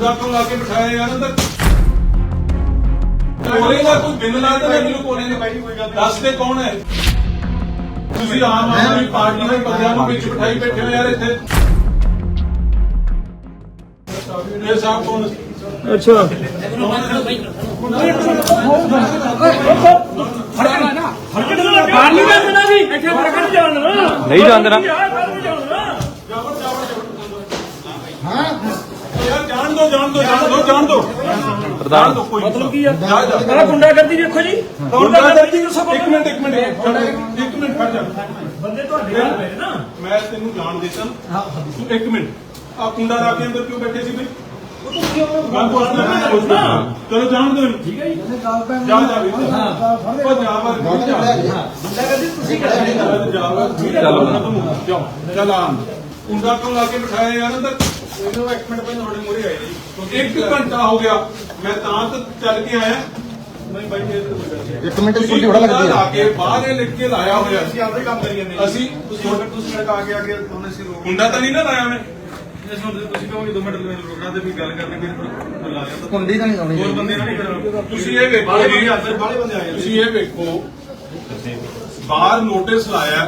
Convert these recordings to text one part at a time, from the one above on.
ਕੁੰਡਾ ਕਿਉਂ ਲਾ ਕੇ ਬਿਠਾਇਆ ਯਾਰ ਅੰਦਰ ਕੋਲੇ ਦਾ ਕੋਈ ਬਿੰਦ ਲਾ ਦੇ ਮੈਨੂੰ ਕੋਲੇ ਨੇ ਦੱਸ ਦੇ ਕੌਣ ਹੈ ਤੁਸੀਂ ਆਮ ਆਦਮੀ ਪਾਰਟੀ ਦੇ ਬੰਦਿਆਂ ਨੂੰ ਵਿੱਚ ਬਿਠਾਈ ਬੈਠੇ ਹੋ ਯਾਰ ਇੱਥੇ ਇਹ ਸਾਹਿਬ ਕੌਣ ਅੱਛਾ ਬਾਹਰ ਨਹੀਂ ਜਾਣਾ ਜੀ ਇੱਥੇ ਫ਼ਰਕ ਨਹੀਂ ਜਾਣਾ ਨਹੀਂ ਜਾਣ ਦੇਣਾ। ਯਾਰ ਜਾਣ ਦੋ ਜਾਣ ਦੋ ਜਾਣ ਦੋ। ਜਾਣ ਦੋ ਪ੍ਰਧਾਨ ਮਤਲਬ ਕੀ ਆ? ਜਾ ਜਾ। ਮੇਰਾ ਗੁੰਡਾ ਕਰਦੀ ਦੇਖੋ ਜੀ। ਗੁੰਡਾ ਗੁੰਡਾਗਰਦੀ ਦੱਸੋ ਇੱਕ ਮਿੰਟ ਇੱਕ ਮਿੰਟ। ਇੱਕ ਮਿੰਟ ਖੜ ਜਾ। ਬੰਦੇ ਤੁਹਾਡੇ ਨਾਲ ਪਏ ਨਾ। ਮੈਂ ਤੈਨੂੰ ਜਾਣ ਦੇਤਾ। ਤੂੰ ਇੱਕ ਮਿੰਟ। ਆ ਕੁੰਡਾ ਲਾ ਕੇ ਅੰਦਰ ਕਿਉਂ ਬੈਠੇ ਸੀ ਬਈ? ਚਲੋ ਜਾਣ ਦੋ ਠੀਕ ਹੈ ਜੀ। ਜਾ ਜਾ ਵੀ ਉਹ ਜਾ ਵਰ ਜਾ। ਗੁੰਡਾਗਰਦੀ ਤੁਸੀਂ ਕਰਦੇ ਚਲੋ। ਜਾਓ। ਚਲ ਆ ਕੁੰਡਾ ਕਿਉਂ ਲਾ ਕੇ ਬਿਠਾਇਆ ਯਾਰ ਅੰਦਰ? ਇਹਨੂੰ ਇੱਕ ਮਿੰਟ ਪਹਿਲਾਂ ਤੁਹਾਡੇ ਮੂਹਰੇ ਆਏ ਜੀ ਇੱਕ ਘੰਟਾ ਹੋ ਗਿਆ ਮੈਂ ਤਾਂ ਤਾਂ ਚੱਲ ਕੇ ਆਇਆ ਨਹੀਂ ਬਾਈ ਇਹ ਇੱਕ ਮਿੰਟ ਛੁੱਟੀ ਥੋੜਾ ਲੱਗਦੀ ਲਾ ਹੈ ਕੇ ਬਾਹਰ ਇਹ ਲਿਖ ਕੇ ਲਾਇਆ ਹੋਇਆ ਅਸੀਂ ਆਪੇ ਕੰਮ ਕਰੀ ਜਾਂਦੇ ਅਸੀਂ ਤੁਸੀਂ ਅਗਰ ਤੁਸੀਂ ਮੇਰੇ ਆ ਕੇ ਆ ਕੇ ਉਹਨੇ ਸੀ ਰੋਕ ਕੁੰਡਾ ਤਾਂ ਨਹੀਂ ਨਾ ਲਾਇਆ ਮੈਂ ਜਿਸ ਨੂੰ ਤੁਸੀਂ ਕਹੋਗੇ 2 ਮਿੰਟ ਮੈਨੂੰ ਰੋਕਣਾ ਤੇ ਵੀ ਗੱਲ ਕਰਨੀ ਫਿਰ ਬੁਲਾ ਲਿਆ ਤਾਂ ਕੁੰਡੀ ਤਾਂ ਨਹੀਂ ਲਾਉਣੀ ਹੋਰ ਬੰਦੇ ਨਾਲ ਨਹੀਂ ਕਰਨਾ ਤੁਸੀਂ ਇਹ ਵੇਖੋ ਬਾਲੇ ਜੀ, ਬੰਦੇ ਆ ਬਾਲੇ ਬੰਦੇ ਆ ਜਾਂਦੇ ਤੁਸੀਂ ਇਹ ਵੇਖੋ ਬਾਹਰ ਨੋਟਿਸ ਲਾਇਆ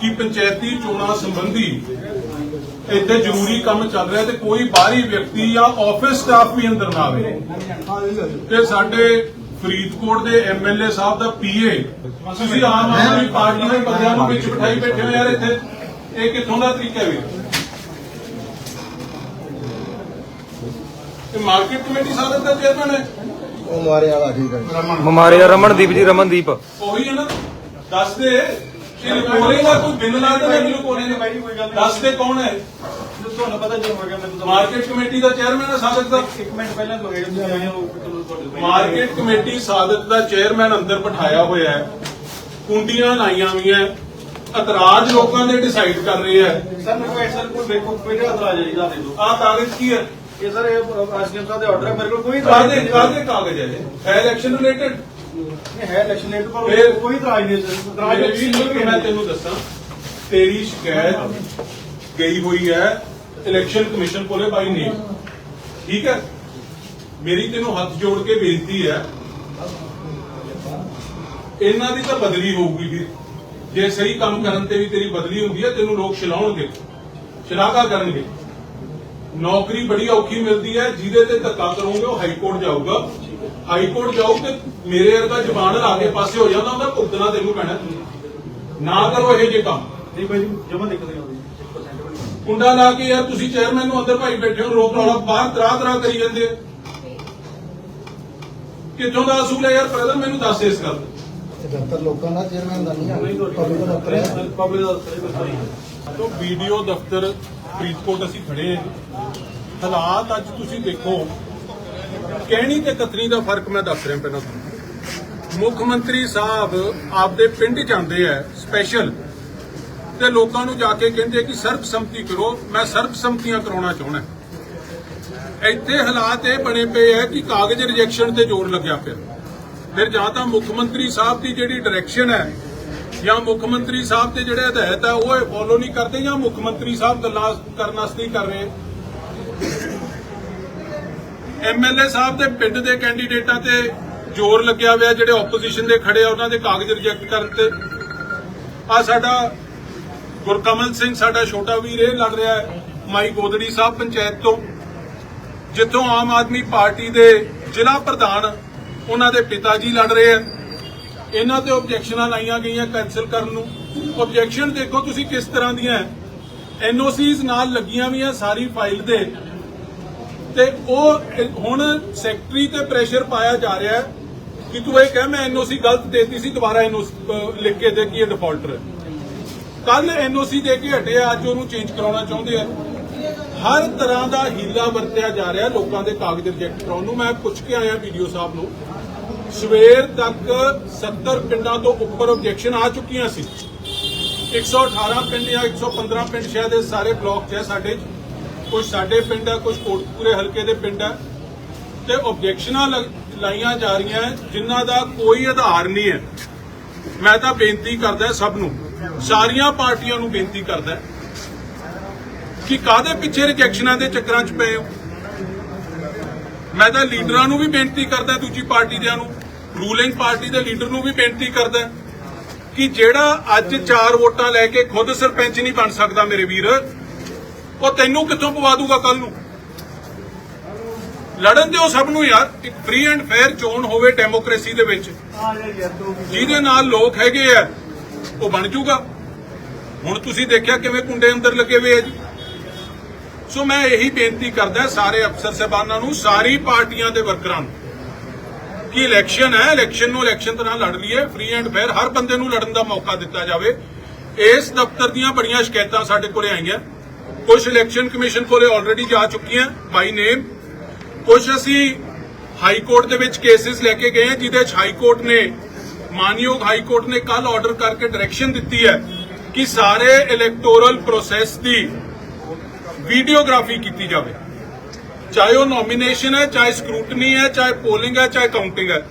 ਕਿ ਪੰਚਾਇਤੀ ਚੋਣਾਂ ਸੰਬੰਧੀ ਇੱਥੇ ਜ਼ਰੂਰੀ ਕੰਮ ਚੱਲ ਰਿਹਾ ਤੇ ਕੋਈ ਬਾਹਰੀ ਵਿਅਕਤੀ ਜਾਂ ਆਫਿਸ ਸਟਾਫ ਵੀ ਅੰਦਰ ਨਾ ਆਵੇ। ਤੇ ਸਾਡੇ ਫਰੀਦਕੋਟ ਦੇ ਐਮਐਲਏ ਸਾਹਿਬ ਦਾ ਪੀਏ ਤੁਸੀਂ ਆਮ ਆਦਮੀ ਪਾਰਟੀ ਦੇ ਬੰਦਿਆਂ ਨੂੰ ਵਿੱਚ ਬਿਠਾਈ ਬੈਠੇ ਹੋ ਯਾਰ ਇੱਥੇ। ਇਹ ਕਿੱਥੋਂ ਦਾ ਤਰੀਕਾ ਵੀ ਇਹ ਮਾਰਕੀਟ ਕਮੇਟੀ ਸਾਧਕ ਦਾ ਚੇਅਰਮੈਨ ਹੈ। ਉਹ ਮਾਰੇ ਵਾਲਾ ਠੀਕ ਹੈ। ਮਮਾਰੇ ਰਮਨਦੀਪ ਜੀ ਰਮਨਦੀਪ। ਉਹੀ ਹੈ ਨਾ। ਦੱਸ ਦੇ। ਇਹ ਕੋਲੇ ਦਾ ਕੋਈ ਬਿੰਦ ਲਾ ਦੇ ਮੈਨੂੰ ਕੋਲੇ ਨੇ ਬਾਈ ਕੋਈ ਗੱਲ ਨਹੀਂ। ਦੱਸ ਦੇ ਕੌਣ ਹੈ? ਤੁਹਾਨੂੰ ਪਤਾ ਜੋ ਹੋ ਗਿਆ ਮੈਨੂੰ ਤਾਂ ਮਾਰਕੀਟ ਕਮੇਟੀ ਦਾ ਚੇਅਰਮੈਨ ਹੈ ਸਾਦਕ ਦਾ। ਇੱਕ ਮਿੰਟ ਪਹਿਲਾਂ ਤੋਂ ਹੋਇਆ ਤੁਸੀਂ ਆਏ ਹੋ ਤੁਹਾਨੂੰ ਮਾਰਕੀਟ ਕਮੇਟੀ ਸਾਦਕ ਦਾ ਚੇਅਰਮੈਨ ਅੰਦਰ ਬਿਠਾਇਆ ਹੋਇਆ ਹੈ। ਕੁੰਡੀਆਂ ਲਾਈਆਂ ਹੋਈਆਂ ਇਤਰਾਜ਼ ਲੋਕਾਂ ਦੇ ਡਿਸਾਈਡ ਕਰ ਰਹੇ ਹੈ। ਸਰ ਮੇਰੇ ਕੋਲ ਐਸਾ ਕੋਈ ਵੇਖੋ ਕਿਹੜਾ ਇਤਰਾਜ਼ ਹੈ ਜੀ ਦਾ ਦੇ ਦਿਓ। ਆਹ ਕਾਗਜ਼ ਕੀ ਹੈ? ਇਹ ਸਰ ਇਹ ਐਸਡੀਐਮ ਸਾਹਿਬ ਦੇ ਆਰਡਰ ਹੈ ਮੇਰੇ ਕੋਲ ਕੋਈ ਕਾਗਜ਼ ਇਹ? ਹੈ ਇਲੈਕਸ਼ਨ ਰਿਲੇਟਡ ਇਹ ਹੈ ਇਲੈਕਸ਼ਨ ਲੇਟ ਪਰ ਫਿਰ- ਕੋਈ ਇਤਰਾਜ਼ ਨਹੀਂ ਸਰ ਇਤਰਾਜ਼ ਮੇਰੇ ਵੀਰ ਮੈਂ ਤੈਨੂੰ ਦੱਸਾਂ ਤੇਰੀ ਸ਼ਿਕਾਇਤ ਗਈ ਹੋਈ ਹੈ ਇਲੈਕਸ਼ਨ ਕਮਿਸ਼ਨ ਕੋਲੇ ਬਾਈ ਨੇ। ਠੀਕ ਹੈ? ਮੇਰੀ ਤੈਨੂੰ ਹੱਥ ਜੋੜ ਕੇ ਬੇਨਤੀ ਹੈ ਇਹਨਾਂ ਦੀ ਤਾਂ ਬਦਲੀ ਹੋਊਗੀ ਵੀ ਜੇ ਸਹੀ ਕੰਮ ਕਰਨ ਤੇ ਵੀ ਤੇਰੀ ਬਦਲੀ ਹੁੰਦੀ ਹੈ ਤੈਨੂੰ ਲੋਕ ਛਲਾਉਣਗੇ ਸ਼ਲਾਘਾ ਕਰਨਗੇ। ਨੌਕਰੀ ਬੜੀ ਔਖੀ ਮਿਲਦੀ ਹੈ ਜਿਹਦੇ ਤੇ ਧੱਕਾ ਕਰੋਗੇ ਉਹ ਹਾਈ ਕੋਰਟ ਜਾਊਗਾ। ਹਾਈ ਕੋਰਟ ਜਾਊ ਤੇ ਮੇਰੇ ਵਰਗਾ ਜ਼ਬਾਨ ਲਾ ਕੇ ਪਾਸੇ ਹੋ ਜਾਂਦਾ ਉਹਦਾ ਭੁਗਤਣਾ ਤੈਨੂੰ ਪੈਣਾ। ਨਾ ਕਰੋ ਇਹ ਜੇ ਕੰਮ। ਨਹੀਂ ਭਾਈ ਜਮਾ ਦਿੱਕਤ ਨਹੀਂ ਆਉਂਦੀ। 100% ਬਣੀ ਕੁੰਡਾ ਲਾ ਕੇ ਯਾਰ ਤੁਸੀਂ ਚੇਅਰਮੈਨ ਨੂੰ ਅੰਦਰ ਭਾਈ ਬੈਠੇ ਹੋ ਰੋਕ ਰੌਲਾ ਬਾਹਰ ਤਰਾ ਤਰਾ ਕਰੀ ਜਾਂਦੇ। ਕਿੱਥੋਂ ਦਾ ਅਸੂਲ ਹੈ ਯਾਰ? ਬ੍ਰਦਰ ਮੈਨੂੰ ਦੱਸ ਇਸ ਗੱਲ ਦਾ। ਦਫ਼ਤਰ ਲੋਕਾਂ ਦਾ ਚੇਅਰਮੈਨ ਦਾ ਨਹੀਂ ਪਬਲਿਕ ਦਾ ਦਫ਼ਤਰ ਹੈ। ਪਬਲਿਕ ਦਾ ਸਰ ਇਹ ਤੋਂ ਵੀਡੀਓ ਦਫ਼ਤਰ ਫਰੀਦਕੋਟ ਅਸੀਂ ਖੜੇ ਹਾਂ। ਹਾਲਾਤ ਅੱਜ ਤੁਸੀਂ ਦੇਖੋ ਕਹਿਣੀ ਤੇ ਕਤਨੀ ਦਾ ਫ਼ਰਕ ਮੈਂ ਦੱਸ ਰਿਹਾ ਪਹਿਲਾਂ ਤੁਹਾਨੂੰ। ਮੁੱਖ ਮੰਤਰੀ ਸਾਹਿਬ ਆਪਦੇ ਪਿੰਡ ਜਾਂਦੇ ਆ ਸਪੈਸ਼ਲ ਤੇ ਲੋਕਾਂ ਨੂੰ ਜਾ ਕੇ ਕਹਿੰਦੇ ਕਿ ਸਰਬਸੰਮਤੀ ਕਰੋ, ਮੈਂ ਸਰਬਸੰਮਤੀਆਂ ਕਰਾਉਣਾ ਚਾਹੁੰਦਾ। ਇੱਥੇ ਹਾਲਾਤ ਇਹ ਬਣੇ ਪਏ ਆ ਕਿ ਕਾਗਜ਼ ਰਿਜੈਕਸ਼ਨ ਤੇ ਜ਼ੋਰ ਲੱਗਿਆ ਪਿਆ। ਫਿਰ ਜਾਂ ਤਾਂ ਮੁੱਖ ਮੰਤਰੀ ਸਾਹਿਬ ਦੀ ਜਿਹੜੀ ਡਾਇਰੈਕਸ਼ਨ ਹੈ, ਜਾਂ ਮੁੱਖ ਮੰਤਰੀ ਸਾਹਿਬ ਦੇ ਜਿਹੜੇ ਹਦਾਇਤ ਹੈ ਉਹ ਫੋਲੋ ਨਹੀਂ ਕਰਦੇ, ਜਾਂ ਮੁੱਖ ਮੰਤਰੀ ਸਾਹਿਬ ਗੱਲਾਂ ਕਰਨ ਵਾਸਤੇ ਹੀ ਕਰ ਰਹੇ ਐਮਐਲਏ ਸਾਹਿਬ ਦੇ ਪਿੰਡ ਦੇ ਕੈਂਡੀਡੇਟਾਂ ਤੇ ਜ਼ੋਰ ਲੱਗਿਆ ਹੋਇਆ, ਜਿਹੜੇ ਆਪੋਜੀਸ਼ਨ ਦੇ ਖੜੇ ਆ, ਉਹਨਾਂ ਦੇ ਕਾਗਜ਼ ਰਿਜੈਕਟ ਕਰਨ ਤੇ। ਆ ਸਾਡਾ ਗੁਰਕਮਲ ਸਿੰਘ, ਸਾਡਾ ਛੋਟਾ ਵੀਰ, ਇਹ ਲੜ ਰਿਹਾ ਹੈ ਮਾਈ ਗੋਦੜੀ ਸਾਹਿਬ ਪੰਚਾਇਤ ਤੋਂ, ਜਿੱਥੋਂ ਆਮ ਆਦਮੀ ਪਾਰਟੀ ਦੇ ਜ਼ਿਲ੍ਹਾ ਪ੍ਰਧਾਨ ਉਹਨਾਂ ਦੇ ਪਿਤਾ ਜੀ ਲੜ ਰਹੇ ਆ ਇਹਨਾਂ ਤੇ ਆਬਜੈਕਸ਼ਨਾਂ ਲਾਈਆਂ ਗਈਆਂ ਕੈਨਸਲ ਕਰਨ ਨੂੰ। ਆਬਜੈਕਸ਼ਨ ਦੇਖੋ ਤੁਸੀਂ ਕਿਸ ਤਰ੍ਹਾਂ ਦੀਆਂ ਐਨਓਸੀਜ਼ ਨਾਲ ਲੱਗੀਆਂ ਵੀ ਆ ਸਾਰੀ ਫਾਈਲ ਦੇ। ਤੇ ਉਹ ਹੁਣ ਸੈਕਟਰੀ ਤੇ ਪ੍ਰੈਸ਼ਰ ਪਾਇਆ ਜਾ ਰਿਹਾ ਹੈ ਕਿ ਤੂੰ ਇਹ ਕਹਿ, ਮੈਂ ਐਨਓਸੀ ਗਲਤ ਦੇਤੀ ਸੀ, ਦੁਬਾਰਾ ਐਨਓਸੀ ਲਿਖ ਕੇ ਦੇ ਕਿ ਇਹ ਡਿਫਾਲਟਰ ਹੈ ਕੱਲ ਐਨਓਸੀ ਦੇ ਕੇ ਹਟੇ ਅੱਜ ਉਹਨੂੰ ਚੇਂਜ ਕਰਾਉਣਾ ਚਾਹੁੰਦੇ ਆ। ਹਰ ਤਰ੍ਹਾਂ ਦਾ ਹੀਲਾ ਵਰਤਿਆ ਜਾ ਰਿਹਾ ਲੋਕਾਂ ਦੇ ਕਾਗਜ਼ ਰਿਜੈਕਟ ਕਰਾਉਣ ਨੂੰ। ਮੈਂ ਪੁੱਛ ਕੇ ਆਇਆ ਵੀਡੀਓ ਸਾਹਿਬ ਨੂੰ। ਸਵੇਰ ਤੱਕ 70 ਪਿੰਡਾਂ ਤੋਂ ਉੱਪਰ ਆਬਜੈਕਸ਼ਨ ਆ ਚੁੱਕੀਆਂ ਸੀ। 118 ਪਿੰਡ ਜਾਂ 115 ਪਿੰਡ ਸ਼ਾਇਦ ਇਹ ਸਾਰੇ ਬਲਾਕ 'ਚ ਹੈ ਸਾਡੇ ਕੁਝ ਸਾਡੇ ਪਿੰਡ ਹੈ ਕੁਝ ਕੋਟਪੂਰੇ ਹਲਕੇ ਦੇ ਪਿੰਡ ਹੈ। ਤੇ ਆਬਜੈਕਸ਼ਨਾਂ ਲਾਈਆਂ ਜਾ ਰਹੀਆਂ ਹੈ, ਜਿਨ੍ਹਾਂ ਦਾ ਕੋਈ ਆਧਾਰ ਨਹੀਂ ਹੈ। ਮੈਂ ਤਾਂ ਬੇਨਤੀ ਕਰਦਾ ਸਭ ਨੂੰ ਸਾਰੀਆਂ ਪਾਰਟੀਆਂ ਨੂੰ ਬੇਨਤੀ ਕਰਦਾ ਕਿ ਕਾਦੇ ਪਿੱਛੇ ਰਿਜੈਕਸ਼ਨਾਂ ਦੇ ਚੱਕਰਾਂ 'ਚ ਪਏ ਹੋ? ਮੈਂ ਤਾਂ ਲੀਡਰਾਂ ਨੂੰ ਵੀ ਬੇਨਤੀ ਕਰਦਾ ਦੂਜੀ ਪਾਰਟੀ ਦਿਆਂ ਨੂੰ ਰੂਲਿੰਗ ਪਾਰਟੀ ਦੇ ਲੀਡਰ ਨੂੰ ਵੀ ਬੇਨਤੀ ਕਰਦਾ ਕਿ ਜਿਹੜਾ ਅੱਜ ਚਾਰ ਵੋਟਾਂ ਲੈ ਕੇ ਖੁਦ ਸਰਪੰਚ ਨਹੀਂ ਬਣ ਸਕਦਾ ਮੇਰੇ ਵੀਰ ਉਹ ਤੈਨੂੰ ਕਿੱਥੋਂ ਪਵਾ ਦੂਗਾ ਕੱਲ ਨੂੰ? ਲੜਨ ਦਿਓ ਸਭ ਨੂੰ ਯਾਰ, ਇੱਕ ਫ੍ਰੀ ਐਂਡ ਫੇਅਰ ਚੋਣ ਹੋਵੇ ਡੈਮੋਕ੍ਰੇਸੀ ਦੇ ਵਿੱਚ। ਜਿਹਦੇ ਨਾਲ ਲੋਕ ਹੈਗੇ ਆ, ਉਹ ਬਣ ਜੂਗਾ। ਹੁਣ ਤੁਸੀਂ ਦੇਖਿਆ ਕਿਵੇਂ ਕੁੰਡੇ ਅੰਦਰ ਲੱਗੇ ਹੋਏ ਆ ਜੀ। ਸੋ ਮੈਂ ਇਹੀ ਬੇਨਤੀ ਕਰਦਾ ਸਾਰੇ ਅਫਸਰ ਸਾਹਿਬਾਨਾਂ ਨੂੰ, ਸਾਰੀ ਪਾਰਟੀਆਂ ਦੇ ਵਰਕਰਾਂ ਨੂੰ, ਕਿ ਇਲੈਕਸ਼ਨ ਹੈ ਇਲੈਕਸ਼ਨ ਨੂੰ ਇਲੈਕਸ਼ਨ ਤਰ੍ਹਾਂ ਲੜ ਲਈਏ ਫ੍ਰੀ ਐਂਡ ਫੇਅਰ ਹਰ ਬੰਦੇ ਨੂੰ ਲੜਨ ਦਾ ਮੌਕਾ ਦਿੱਤਾ ਜਾਵੇ। ਇਸ ਦਫ਼ਤਰ ਦੀਆਂ ਬੜੀਆਂ ਸ਼ਿਕਾਇਤਾਂ ਸਾਡੇ ਕੋਲੇ ਆਈਆਂ। ਕੁਝ ਇਲੈਕਸ਼ਨ ਕਮਿਸ਼ਨ ਕੋਲੇ ਆਲਰੇਡੀ ਜਾ ਚੁੱਕੀਆਂ ਬਾਈ ਨੇਮ ਕੁਝ ਅਸੀਂ ਹਾਈ ਕੋਰਟ ਦੇ ਵਿੱਚ ਕੇਸਿਸ ਲੈ ਕੇ ਗਏ ਹਾਂ, ਜਿਹਦੇ 'ਚ ਹਾਈ ਕੋਰਟ ਨੇ, ਮਾਨਯੋਗ ਹਾਈ ਕੋਰਟ ਨੇ ਕੱਲ ਆਰਡਰ ਕਰਕੇ ਡਾਇਰੈਕਸ਼ਨ ਦਿੱਤੀ ਹੈ ਕਿ ਸਾਰੇ ਇਲੈਕਟੋਰਲ ਪ੍ਰੋਸੈਸ ਦੀ ਵੀਡੀਓਗ੍ਰਾਫੀ ਕੀਤੀ ਜਾਵੇ। ਚਾਹੇ ਉਹ ਨੋਮੀਨੇਸ਼ਨ ਹੈ, ਚਾਹੇ ਸਕਰੂਟਨੀ ਹੈ, ਚਾਹੇ ਪੋਲਿੰਗ ਹੈ, ਚਾਹੇ ਕਾਊਂਟਿੰਗ ਹੈ।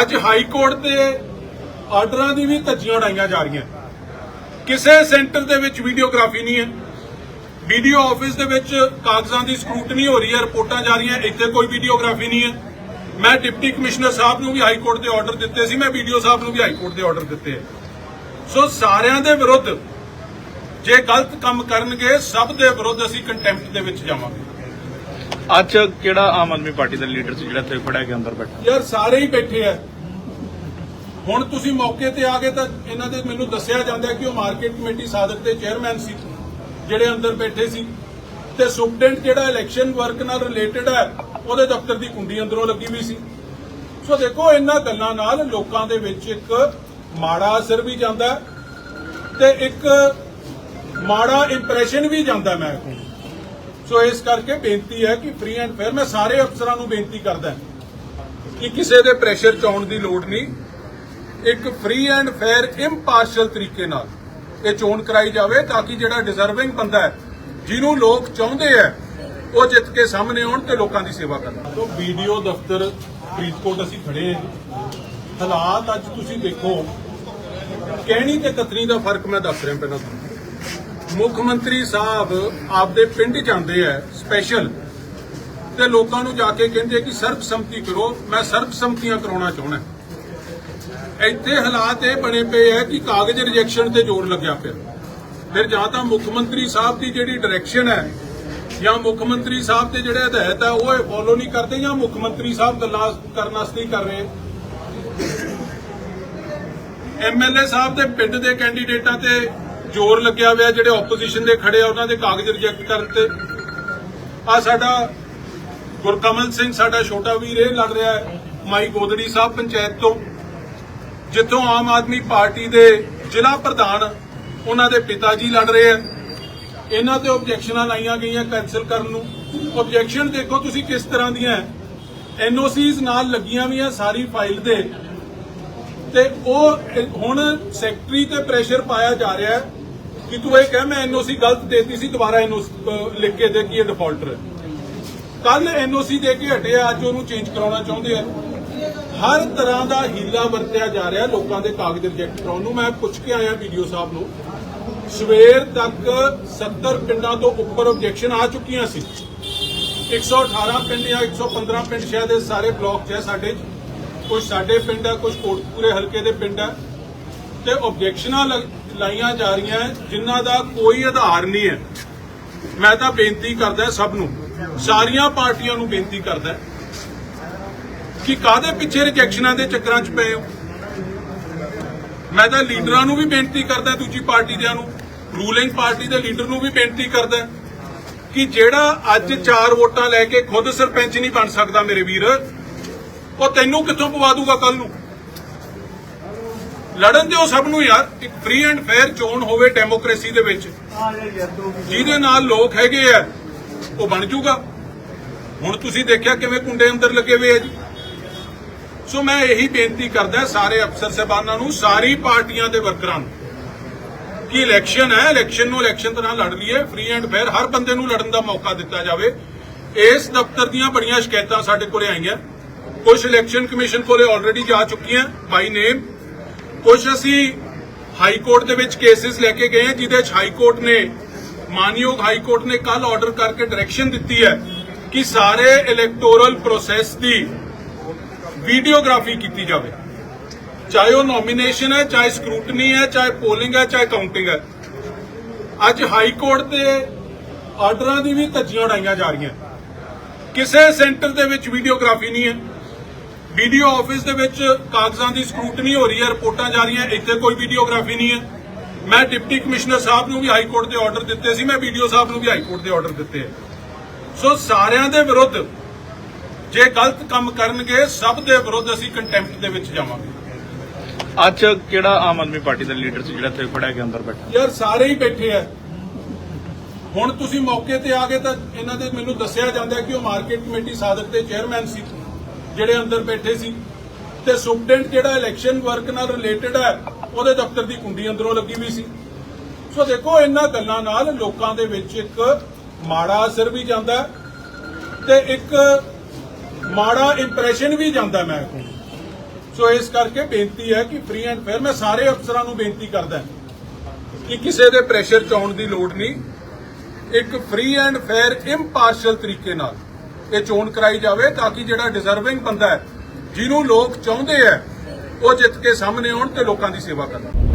ਅੱਜ ਹਾਈ ਕੋਰਟ ਦੇ ਆਰਡਰਾਂ ਦੀ ਵੀ ਧੱਜੀਆਂ ਉਡਾਈਆਂ ਜਾ ਰਹੀਆਂ। ਕਿਸੇ ਸੈਂਟਰ ਦੇ ਵਿੱਚ ਵੀਡੀਓਗ੍ਰਾਫੀ ਨਹੀਂ ਹੈ। ਵੀਡੀਓ ਆਫਿਸ ਦੇ ਵਿੱਚ ਕਾਗਜ਼ਾਂ ਦੀ ਸਕਰੂਟਨੀ ਹੋ ਰਹੀ ਹੈ ਰਿਪੋਰਟਾਂ ਜਾ ਰਹੀਆਂ ਇੱਥੇ ਕੋਈ ਵੀਡੀਓਗ੍ਰਾਫੀ ਨਹੀਂ ਹੈ। ਮੈਂ ਡਿਪਟੀ ਕਮਿਸ਼ਨਰ ਸਾਹਿਬ ਨੂੰ ਵੀ ਹਾਈ ਕੋਰਟ ਦੇ ਆਰਡਰ ਦਿੱਤੇ ਸੀ ਮੈਂ ਵੀਡੀਓ ਸਾਹਿਬ ਨੂੰ ਵੀ ਹਾਈ ਕੋਰਟ ਦੇ ਆਰਡਰ ਦਿੱਤੇ ਸੋ ਸਾਰਿਆਂ ਦੇ ਵਿਰੁੱਧ ਜੇ ਗਲਤ ਕੰਮ ਕਰਨਗੇ ਸਭ ਦੇ ਵਿਰੁੱਧ ਅਸੀਂ ਕੰਟੈਂਪਟ ਦੇ ਵਿੱਚ ਜਾਵਾਂਗੇ। ਅੱਜ ਕਿਹੜਾ ਆਮ ਆਦਮੀ ਪਾਰਟੀ ਦਾ ਲੀਡਰ ਸੀ ਜਿਹੜਾ ਇੱਥੇ ਫੜਿਆ ਗਿਆ ਅੰਦਰ ਬੈਠਾ? ਯਾਰ ਸਾਰੇ ਹੀ ਬੈਠੇ ਆ। ਹੁਣ ਤੁਸੀਂ ਮੌਕੇ ਤੇ ਆ ਗਏ ਤਾਂ ਇਹਨਾਂ ਦੇ ਮੈਨੂੰ ਦੱਸਿਆ ਜਾਂਦਾ ਕਿ ਉਹ ਮਾਰਕੀਟ ਕਮੇਟੀ ਸਾਧਕ ਦੇ ਚੇਅਰਮੈਨ ਸੀ। ਜਿਹੜੇ ਅੰਦਰ ਬੈਠੇ ਸੀ ਤੇ ਸੁਪਰਡੈਂਟ ਜਿਹੜਾ ਇਲੈਕਸ਼ਨ ਵਰਕ ਨਾਲ ਰਿਲੇਟਡ ਹੈ, ਉਹਦੇ ਦਫ਼ਤਰ ਦੀ ਕੁੰਡੀ ਅੰਦਰੋਂ ਲੱਗੀ ਹੋਈ ਸੀ। ਸੋ ਦੇਖੋ, ਇਹਨਾਂ ਗੱਲਾਂ ਨਾਲ ਲੋਕਾਂ ਦੇ ਵਿੱਚ ਇੱਕ ਮਾੜਾ ਅਸਰ ਵੀ ਜਾਂਦਾ ਤੇ ਇੱਕ ਮਾੜਾ ਇੰਪ੍ਰੈਸ਼ਨ ਵੀ ਜਾਂਦਾ ਮੈਂ ਸੋ ਇਸ ਕਰਕੇ ਬੇਨਤੀ ਹੈ ਕਿ ਫ੍ਰੀ ਐਂਡ ਫੇਅਰ ਮੈਂ ਸਾਰੇ ਅਫਸਰਾਂ ਨੂੰ ਬੇਨਤੀ ਕਰਦਾ ਕਿ ਕਿਸੇ ਦੇ ਪ੍ਰੈਸ਼ਰ ਚ ਆਉਣ ਦੀ ਲੋੜ ਨਹੀਂ। ਇੱਕ ਫ੍ਰੀ ਐਂਡ ਫੇਅਰ ਇੰਪਾਰਸ਼ਲ ਤਰੀਕੇ ਨਾਲ ਇਹ ਚੋਣ ਕਰਾਈ ਜਾਵੇ ਤਾਂ ਕਿ ਜਿਹੜਾ ਡਿਜ਼ਰਵਿੰਗ ਬੰਦਾ ਹੈ, ਜਿਹਨੂੰ ਲੋਕ ਚਾਹੁੰਦੇ ਹੈ, ਉਹ ਜਿੱਤ ਕੇ ਸਾਹਮਣੇ ਆਉਣ ਤੇ ਲੋਕਾਂ ਦੀ ਸੇਵਾ ਕਰਨ। ਤੋਂ ਵੀਡੀਓ ਦਫ਼ਤਰ ਫਰੀਦਕੋਟ ਅਸੀਂ ਖੜੇ ਹਾਲਾਤ ਅੱਜ ਤੁਸੀਂ ਦੇਖੋ, ਕਹਿਣੀ ਤੇ ਕਤਰੀ ਦਾ ਫ਼ਰਕ ਮੈਂ ਦੱਸ ਰਿਹਾ ਪਹਿਲਾਂ ਤੁਹਾਨੂੰ। ਮੁੱਖ ਮੰਤਰੀ ਸਾਹਿਬ ਆਪਦੇ ਪਿੰਡ ਜਾਂਦੇ ਆ ਸਪੈਸ਼ਲ ਤੇ ਲੋਕਾਂ ਨੂੰ ਜਾ ਕੇ ਕਹਿੰਦੇ ਕਿ ਸਰਬਸੰਮਤੀ ਕਰੋ, ਮੈਂ ਸਰਬਸੰਮਤੀਆਂ ਕਰਾਉਣਾ ਚਾਹੁੰਦਾ। ਇੱਥੇ ਹਾਲਾਤ ਇਹ ਬਣੇ ਪਏ ਹੈ ਕਿ ਕਾਗਜ਼ ਰਿਜੈਕਸ਼ਨ ਤੇ ਜ਼ੋਰ ਲੱਗਿਆ ਪਿਆ। ਫਿਰ ਜਾਂ ਤਾਂ ਮੁੱਖ ਮੰਤਰੀ ਸਾਹਿਬ ਦੀ ਜਿਹੜੀ ਡਾਇਰੈਕਸ਼ਨ ਹੈ, ਜਾਂ ਮੁੱਖ ਮੰਤਰੀ ਸਾਹਿਬ ਦੇ ਜਿਹੜੇ ਹਦਾਇਤ ਹੈ ਉਹ ਇਹ ਫੋਲੋ ਨਹੀਂ ਕਰਦੇ, ਜਾਂ ਮੁੱਖ ਮੰਤਰੀ ਸਾਹਿਬ ਗੱਲਾਂ ਕਰਨ ਵਾਸਤੇ ਹੀ ਕਰ ਰਹੇ ਐਮਐਲਏ ਸਾਹਿਬ ਦੇ ਪਿੰਡ ਦੇ ਕੈਂਡੀਡੇਟਾਂ ਤੇ ਜ਼ੋਰ ਲੱਗਿਆ ਹੋਇਆ, ਜਿਹੜੇ ਆਪੋਜੀਸ਼ਨ ਦੇ ਖੜੇ ਆ, ਉਹਨਾਂ ਦੇ ਕਾਗਜ਼ ਰਿਜੈਕਟ ਕਰਨ ਤੇ। ਆ ਸਾਡਾ ਗੁਰਕਮਲ ਸਿੰਘ, ਸਾਡਾ ਛੋਟਾ ਵੀਰ, ਇਹ ਲੜ ਰਿਹਾ ਹੈ ਮਾਈ ਗੋਦੜੀ ਸਾਹਿਬ ਪੰਚਾਇਤ ਤੋਂ। ਜਿੱਥੋਂ ਆਮ ਆਦਮੀ ਪਾਰਟੀ ਦੇ ਜ਼ਿਲ੍ਹਾ ਪ੍ਰਧਾਨ ਉਹਨਾਂ ਦੇ ਪਿਤਾ ਜੀ ਲੜ ਰਹੇ ਆ, ਇਹਨਾਂ ਤੇ ਆਬਜੈਕਸ਼ਨਾਂ ਲਾਈਆਂ ਗਈਆਂ ਕੈਨਸਲ ਕਰਨ ਨੂੰ। ਆਬਜੈਕਸ਼ਨ ਦੇਖੋ ਤੁਸੀਂ ਕਿਸ ਤਰ੍ਹਾਂ ਦੀਆਂ ਐਨਓਸੀਜ਼ ਨਾਲ ਲੱਗੀਆਂ ਵੀਆਂ ਸਾਰੀ ਫਾਈਲ ਦੇ। ਤੇ ਉਹ, ਹੁਣ ਸੈਕਟਰੀ ਤੇ ਪ੍ਰੈਸ਼ਰ ਪਾਇਆ ਜਾ ਰਿਹਾ ਕਿ ਤੂੰ ਇਹ ਕਹਿ, ਮੈਂ ਐਨਓਸੀ ਗਲਤ ਦੇਤੀ ਸੀ, ਦੁਬਾਰਾ ਐਨਓਸੀ ਲਿਖ ਕੇ ਦੇ ਕਿ ਇਹ ਡਿਫਾਲਟਰ ਹੈ। ਕੱਲ ਐਨਓਸੀ ਦੇ ਕੇ ਹਟੇ ਆ, ਅੱਜ ਉਹਨੂੰ ਚੇਂਜ ਕਰਾਉਣਾ ਚਾਹੁੰਦੇ ਆ। ਹਰ ਤਰ੍ਹਾਂ ਦਾ ਹੀਲਾ ਵਰਤਿਆ ਜਾ ਰਿਹਾ ਲੋਕਾਂ ਦੇ ਕਾਗਜ਼ ਰਿਜੈਕਟ ਕਰਾਉਣ ਨੂੰ। ਮੈਂ ਪੁੱਛ ਕੇ ਆਇਆ ਵੀਡੀਓ ਸਾਹਿਬ ਨੂੰ। ਸਵੇਰ ਤੱਕ 70 ਪਿੰਡਾਂ ਤੋਂ ਉੱਪਰ ਆਬਜੈਕਸ਼ਨ ਆ ਚੁੱਕੀਆਂ ਸੀ। 118 ਪਿੰਡ ਜਾਂ 115 ਪਿੰਡ ਸ਼ਾਇਦ ਇਹ ਸਾਰੇ ਬਲਾਕ 'ਚ ਹੈ ਸਾਡੇ 'ਚ। ਕੁਝ ਸਾਡੇ ਪਿੰਡ ਹੈ ਕੁਝ ਕੋਟਪੂਰੇ ਹਲਕੇ ਦੇ ਪਿੰਡ ਹੈ ਤੇ ਆਬਜੈਕਸ਼ਨਾਂ ਲਾਈਆਂ ਜਾ ਰਹੀਆਂ ਜਿਨ੍ਹਾਂ ਦਾ ਕੋਈ ਆਧਾਰ ਨਹੀਂ ਹੈ। ਮੈਂ ਤਾਂ ਬੇਨਤੀ ਕਰਦਾ ਸਭ ਨੂੰ ਸਾਰੀਆਂ ਪਾਰਟੀਆਂ ਨੂੰ ਬੇਨਤੀ ਕਰਦਾ ਕਿ ਕਾਦੇ ਪਿੱਛੇ ਰਿਜੈਕਸ਼ਨਾਂ ਦੇ ਚੱਕਰਾਂ 'ਚ ਪਏ ਹੋ? ਮੈਂ ਤਾਂ ਲੀਡਰਾਂ ਨੂੰ ਵੀ ਬੇਨਤੀ ਕਰਦਾ ਦੂਜੀ ਪਾਰਟੀ ਦਿਆਂ ਨੂੰ ਰੂਲਿੰਗ ਪਾਰਟੀ ਦੇ ਲੀਡਰ ਨੂੰ ਵੀ ਬੇਨਤੀ ਕਰਦਾ ਕਿ ਜਿਹੜਾ ਅੱਜ ਚਾਰ ਵੋਟਾਂ ਲੈ ਕੇ ਖੁਦ ਸਰਪੰਚ ਨਹੀਂ ਬਣ ਸਕਦਾ ਮੇਰੇ ਵੀਰ, ਉਹ ਤੈਨੂੰ ਕਿੱਥੋਂ ਪਵਾ ਦੂਗਾ ਕੱਲ ਨੂੰ? ਲੜਨ ਦਿਓ ਸਭ ਨੂੰ ਯਾਰ, ਇੱਕ ਫ੍ਰੀ ਐਂਡ ਫੇਅਰ ਚੋਣ ਹੋਵੇ ਡੈਮੋਕ੍ਰੇਸੀ ਦੇ ਵਿੱਚ। ਜਿਹਦੇ ਨਾਲ ਲੋਕ ਹੈਗੇ ਆ ਉਹ ਬਣ ਜੂਗਾ। ਹੁਣ ਤੁਸੀਂ ਦੇਖਿਆ ਕਿਵੇਂ ਕੁੰਡੇ ਅੰਦਰ ਲੱਗੇ ਹੋਏ ਆ ਜੀ। ਸੋ ਮੈਂ ਇਹੀ ਬੇਨਤੀ ਕਰਦਾ ਸਾਰੇ ਅਫਸਰ ਸਾਹਿਬਾਨਾਂ ਨੂੰ, ਸਾਰੀ ਪਾਰਟੀਆਂ ਦੇ ਵਰਕਰਾਂ ਨੂੰ, ਕਿ ਇਲੈਕਸ਼ਨ ਹੈ, ਇਲੈਕਸ਼ਨ ਨੂੰ ਇਲੈਕਸ਼ਨ ਤਰ੍ਹਾਂ ਲੜ ਲਈਏ ਫ੍ਰੀ ਐਂਡ ਫੇਅਰ ਹਰ ਬੰਦੇ ਨੂੰ ਲੜਨ ਦਾ ਮੌਕਾ ਦਿੱਤਾ ਜਾਵੇ। ਇਸ ਦਫ਼ਤਰ ਦੀਆਂ ਬੜੀਆਂ ਸ਼ਿਕਾਇਤਾਂ ਸਾਡੇ ਕੋਲੇ ਆਈਆਂ। ਕੁਝ ਇਲੈਕਸ਼ਨ ਕਮਿਸ਼ਨ ਕੋਲੇ ਆਲਰੇਡੀ ਜਾ ਚੁੱਕੀਆਂ ਬਾਈ ਨੇਮ ਕੁਝ ਅਸੀਂ ਹਾਈ ਕੋਰਟ ਦੇ ਵਿੱਚ ਕੇਸਿਸ ਲੈ ਕੇ ਗਏ ਜਿਹਦੇ 'ਚ ਹਾਈ ਕੋਰਟ ਨੇ ਮਾਨਯੋਗ ਹਾਈ ਕੋਰਟ ਨੇ ਕੱਲ ਆਰਡਰ ਕਰਕੇ ਡਾਇਰੈਕਸ਼ਨ ਦਿੱਤੀ ਹੈ ਕਿ ਸਾਰੇ ਇਲੈਕਟੋਰਲ ਪ੍ਰੋਸੈਸ ਦੀ ਵੀਡੀਓਗ੍ਰਾਫੀ ਕੀਤੀ ਜਾਵੇ। ਚਾਹੇ ਉਹ ਨੋਮੀਨੇਸ਼ਨ ਹੈ, ਚਾਹੇ ਸਕਰੂਟਨੀ ਹੈ, ਚਾਹੇ ਪੋਲਿੰਗ ਹੈ, ਚਾਹੇ ਕਾਊਂਟਿੰਗ ਹੈ। ਅੱਜ ਹਾਈ ਕੋਰਟ ਦੇ ਆਰਡਰਾਂ ਦੀ ਵੀ ਧੱਜੀਆਂ ਉਡਾਈਆਂ ਜਾ ਰਹੀਆਂ। ਕਿਸੇ ਸੈਂਟਰ ਦੇ ਵਿੱਚ ਵੀਡੀਓਗ੍ਰਾਫੀ ਨਹੀਂ ਹੈ। ਵੀਡੀਓ ਆਫਿਸ ਦੇ ਵਿੱਚ ਕਾਗਜ਼ਾਂ ਦੀ ਸਕਰੂਟਨੀ ਹੋ ਰਹੀ ਹੈ, ਰਿਪੋਰਟਾਂ ਜਾ ਰਹੀਆਂ, ਇੱਥੇ ਕੋਈ ਵੀਡੀਓਗ੍ਰਾਫੀ ਨਹੀਂ ਹੈ। ਮੈਂ ਡਿਪਟੀ ਕਮਿਸ਼ਨਰ ਸਾਹਿਬ ਨੂੰ ਵੀ ਹਾਈ ਕੋਰਟ ਦੇ ਆਰਡਰ ਦਿੱਤੇ ਸੀ ਮੈਂ ਵੀਡੀਓ ਸਾਹਿਬ ਨੂੰ ਵੀ ਹਾਈ ਕੋਰਟ ਦੇ ਆਰਡਰ ਦਿੱਤੇ ਸੋ ਸਾਰਿਆਂ ਦੇ ਵਿਰੁੱਧ ਜੇ ਗਲਤ ਕੰਮ ਕਰਨਗੇ ਸਭ ਦੇ ਵਿਰੁੱਧ ਅਸੀਂ ਕੰਟੈਂਪਟ ਦੇ ਵਿੱਚ ਜਾਵਾਂਗੇ। ਅੱਜ ਕਿਹੜਾ ਆਮ ਆਦਮੀ ਪਾਰਟੀ ਦਾ ਲੀਡਰ ਸੀ ਜਿਹੜਾ ਇੱਥੇ ਫੜਿਆ ਗਿਆ ਅੰਦਰ ਬੈਠਾ? ਯਾਰ ਸਾਰੇ ਹੀ ਬੈਠੇ ਆ। ਹੁਣ ਤੁਸੀਂ ਮੌਕੇ ਤੇ ਆ ਗਏ ਤਾਂ ਇਹਨਾਂ ਦੇ ਮੈਨੂੰ ਦੱਸਿਆ ਜਾਂਦਾ ਕਿ ਉਹ ਮਾਰਕੀਟ ਕਮੇਟੀ ਸਾਧਕ ਦੇ ਚੇਅਰਮੈਨ ਸੀ ਜਿਹੜੇ ਅੰਦਰ ਬੈਠੇ ਸੀ। ਤੇ ਸੁਪਰਡੈਂਟ ਜਿਹੜਾ ਇਲੈਕਸ਼ਨ ਵਰਕ ਨਾਲ ਰਿਲੇਟਡ ਹੈ, ਉਹਦੇ ਦਫ਼ਤਰ ਦੀ ਕੁੰਡੀ ਅੰਦਰੋਂ ਲੱਗੀ ਵੀ ਸੀ। ਸੋ ਦੇਖੋ, ਇਹਨਾਂ ਗੱਲਾਂ ਨਾਲ ਲੋਕਾਂ ਦੇ ਵਿੱਚ ਇੱਕ ਮਾੜਾ ਅਸਰ ਵੀ ਜਾਂਦਾ ਹੈ ਤੇ ਇੱਕ ਮਾੜਾ ਇੰਪ੍ਰੈਸ਼ਨ ਵੀ ਜਾਂਦਾ ਮੈਂ ਸੋ ਇਸ ਕਰਕੇ ਬੇਨਤੀ ਹੈ ਕਿ ਫ੍ਰੀ ਐਂਡ ਫੇਅਰ ਮੈਂ ਸਾਰੇ ਅਫਸਰਾਂ ਨੂੰ ਬੇਨਤੀ ਕਰਦਾ ਕਿ ਕਿਸੇ ਦੇ ਪ੍ਰੈਸ਼ਰ ਚ ਆਉਣ ਦੀ ਲੋੜ ਨਹੀਂ। ਇੱਕ ਫ੍ਰੀ ਐਂਡ ਫੇਅਰ ਇੰਪਾਰਸ਼ਲ ਤਰੀਕੇ ਨਾਲ ਇਹ ਚੋਣ ਕਰਾਈ ਜਾਵੇ ਤਾਂ ਕਿ ਜਿਹੜਾ ਡਿਜ਼ਰਵਿੰਗ ਬੰਦਾ ਹੈ ਜਿਹਨੂੰ ਲੋਕ ਚਾਹੁੰਦੇ ਆ ਉਹ ਜਿੱਤ ਕੇ ਸਾਹਮਣੇ ਆਉਣ ਤੇ ਲੋਕਾਂ ਦੀ ਸੇਵਾ ਕਰਨ।